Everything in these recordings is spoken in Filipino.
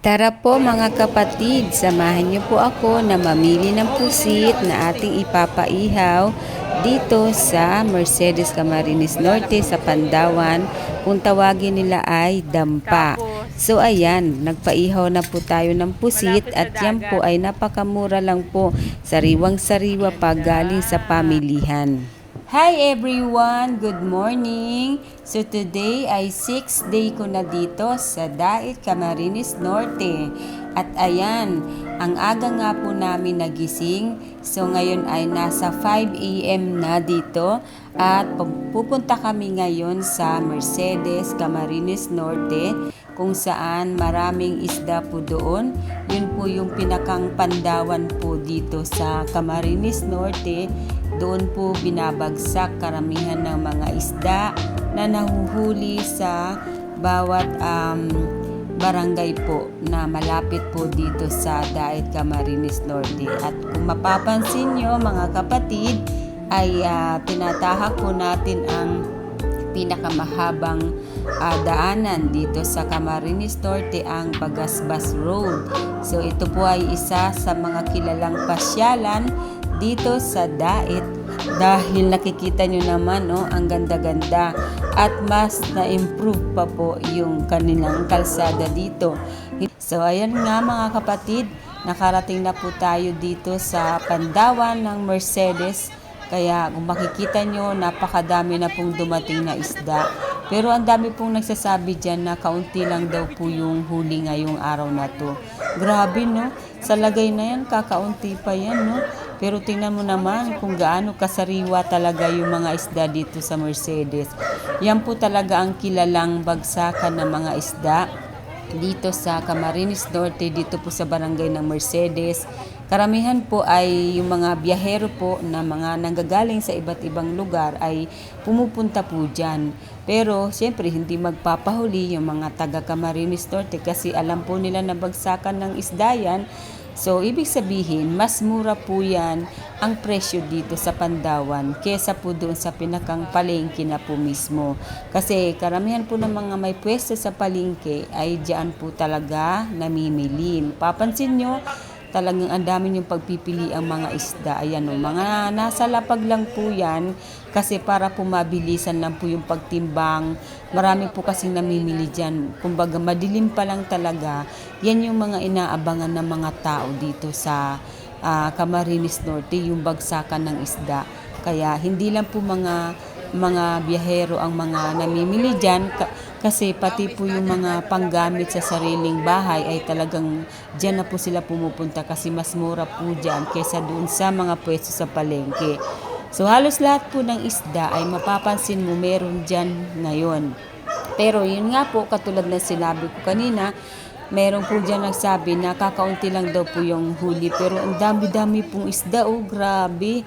Tara po mga kapatid, samahan niyo po ako na mamili ng pusit na ating ipapaihaw dito sa Mercedes Camarines Norte sa Pandawan. Kung tawagin nila ay dampa. So ayan, nagpaihaw na po tayo ng pusit at yan po ay napakamura lang po. Sariwang-sariwa pa galing sa pamilihan. Hi everyone! Good morning! So today ay 6th day ko na dito sa Dait Camarines Norte. At ayan, ang aga nga po namin nagising. So ngayon ay nasa 5 a.m. na dito. At pupunta kami ngayon sa Mercedes Camarines Norte kung saan maraming isda po doon. Yun po yung pinakang pandawan po dito sa Camarines Norte doon po binabagsak karamihan ng mga isda na nahuhuli sa bawat um, barangay po na malapit po dito sa Daet Camarines Norte. At kung mapapansin nyo mga kapatid, ay uh, tinatahak po natin ang pinakamahabang uh, daanan dito sa Camarines Norte ang Bagasbas Road. So ito po ay isa sa mga kilalang pasyalan dito sa Daet dahil nakikita nyo naman no, ang ganda-ganda at mas na-improve pa po yung kanilang kalsada dito. So ayan nga mga kapatid, nakarating na po tayo dito sa Pandawan ng Mercedes. Kaya kung makikita nyo, napakadami na pong dumating na isda. Pero ang dami pong nagsasabi dyan na kaunti lang daw po yung huli ngayong araw na to. Grabe no, sa lagay na yan, kakaunti pa yan no. Pero tingnan mo naman kung gaano kasariwa talaga yung mga isda dito sa Mercedes. Yan po talaga ang kilalang bagsakan ng mga isda dito sa Camarines Norte, dito po sa barangay ng Mercedes. Karamihan po ay yung mga biyahero po na mga nanggagaling sa iba't ibang lugar ay pumupunta po dyan. Pero siyempre hindi magpapahuli yung mga taga Camarines Norte kasi alam po nila na bagsakan ng isda yan So, ibig sabihin, mas mura po yan ang presyo dito sa Pandawan kesa po doon sa pinakang palengke na po mismo. Kasi karamihan po ng mga may pwesto sa palengke ay diyan po talaga namimili. Papansin nyo, talagang ang dami yung pagpipili ang mga isda. Ayan o, mga nasa lapag lang po yan kasi para po mabilisan lang po yung pagtimbang. Marami po kasi namimili dyan. Kumbaga madilim pa lang talaga. Yan yung mga inaabangan ng mga tao dito sa uh, Camarines Norte, yung bagsakan ng isda. Kaya hindi lang po mga mga biyahero ang mga namimili dyan kasi pati po yung mga panggamit sa sariling bahay ay talagang dyan na po sila pumupunta kasi mas mura po dyan kesa doon sa mga pwesto sa palengke. So halos lahat po ng isda ay mapapansin mo meron dyan ngayon. Pero yun nga po, katulad na sinabi ko kanina, meron po dyan nagsabi na kakaunti lang daw po yung huli pero ang dami-dami pong isda oh grabe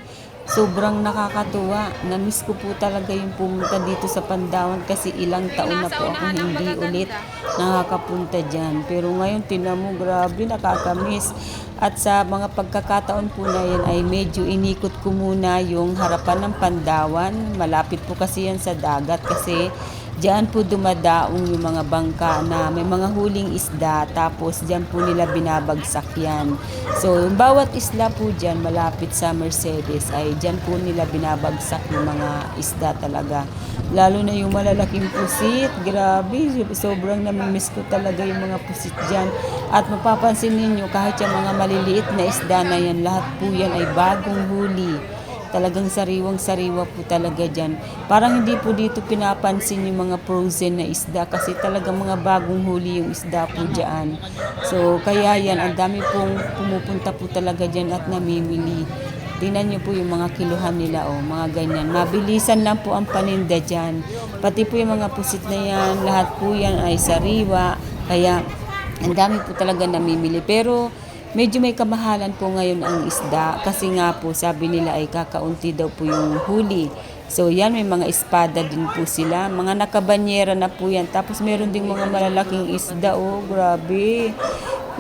sobrang nakakatuwa. Namiss ko po talaga yung pumunta dito sa Pandawan kasi ilang taon na po ako hindi ulit nakakapunta dyan. Pero ngayon, tinan mo, grabe, nakakamiss. At sa mga pagkakataon po na yan ay medyo inikot ko muna yung harapan ng Pandawan. Malapit po kasi yan sa dagat kasi Diyan po dumadaong yung mga bangka na may mga huling isda tapos diyan po nila binabagsak yan. So, yung bawat isla po diyan malapit sa Mercedes ay diyan po nila binabagsak yung mga isda talaga. Lalo na yung malalaking pusit, grabe, sobrang namimiss ko talaga yung mga pusit diyan. At mapapansin ninyo kahit yung mga maliliit na isda na yan, lahat po yan ay bagong huli Talagang sariwang-sariwa po talaga dyan. Parang hindi po dito pinapansin yung mga frozen na isda kasi talagang mga bagong huli yung isda po dyan. So, kaya yan, ang dami pong pumupunta po talaga dyan at namimili. Tingnan nyo po yung mga kiluhan nila, oh, mga ganyan. Mabilisan lang po ang paninda dyan. Pati po yung mga pusit na yan, lahat po yan ay sariwa. Kaya, ang dami po talaga namimili. Pero, Medyo may kamahalan po ngayon ang isda kasi nga po sabi nila ay kakaunti daw po yung huli. So yan, may mga espada din po sila. Mga nakabanyera na po yan. Tapos meron ding mga malalaking isda. Oh, grabe.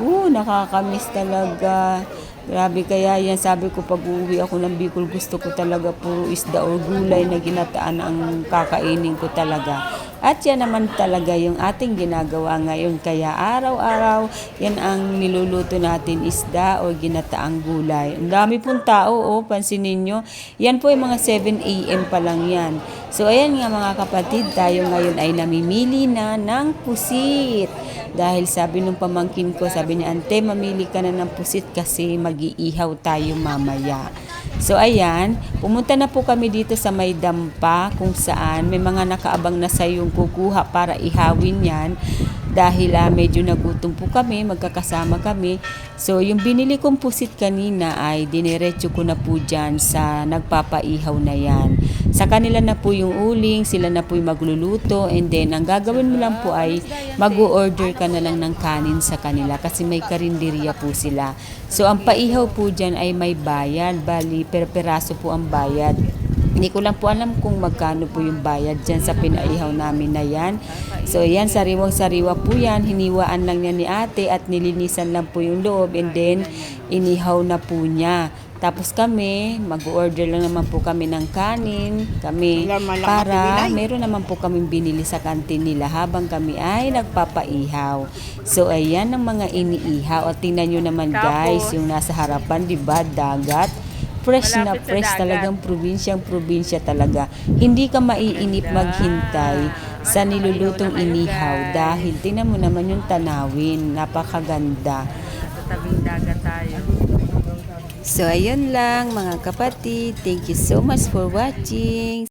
Oh, nakakamiss talaga. Grabe kaya yan, sabi ko pag uuwi ako ng Bicol, gusto ko talaga puro isda o gulay na ginataan ang kakainin ko talaga. At yan naman talaga yung ating ginagawa ngayon. Kaya araw-araw, yan ang niluluto natin isda o ginataang gulay. Ang dami pong tao, oh, pansinin nyo. Yan po yung mga 7 a.m. pa lang yan. So ayan nga mga kapatid, tayo ngayon ay namimili na ng pusit. Dahil sabi nung pamangkin ko, sabi niya, Ante, mamili ka na ng pusit kasi mag-iihaw tayo mamaya. So ayan, pumunta na po kami dito sa may dampa kung saan may mga nakaabang na sa yung kukuha para ihawin yan. Dahil ah, medyo nagutom po kami, magkakasama kami. So yung binili kong pusit kanina ay diniretso ko na po dyan sa nagpapaihaw na yan. Sa kanila na po yung uling, sila na po yung magluluto and then ang gagawin mo lang po ay mag-order ka na lang ng kanin sa kanila kasi may karinderya po sila. So ang paihaw po dyan ay may bayad, bali per peraso po ang bayad. Hindi ko lang po alam kung magkano po yung bayad dyan sa pinaihaw namin na yan. So yan, sariwang-sariwa po yan. Hiniwaan lang niya ni ate at nilinisan lang po yung loob and then inihaw na po niya. Tapos kami, mag-order lang naman po kami ng kanin. Kami para meron naman po kaming binili sa kantin nila habang kami ay nagpapaihaw. So ayan ang mga iniihaw. At tingnan nyo naman guys, yung nasa harapan, di ba, dagat. Fresh na Malapit sa fresh talagang probinsyang probinsya talaga. Hindi ka maiinip maghintay sa nilulutong na inihaw dahil tingnan mo naman yung tanawin, napakaganda. Sa tabing dagat tayo. So ayun lang mga kapatid, thank you so much for watching.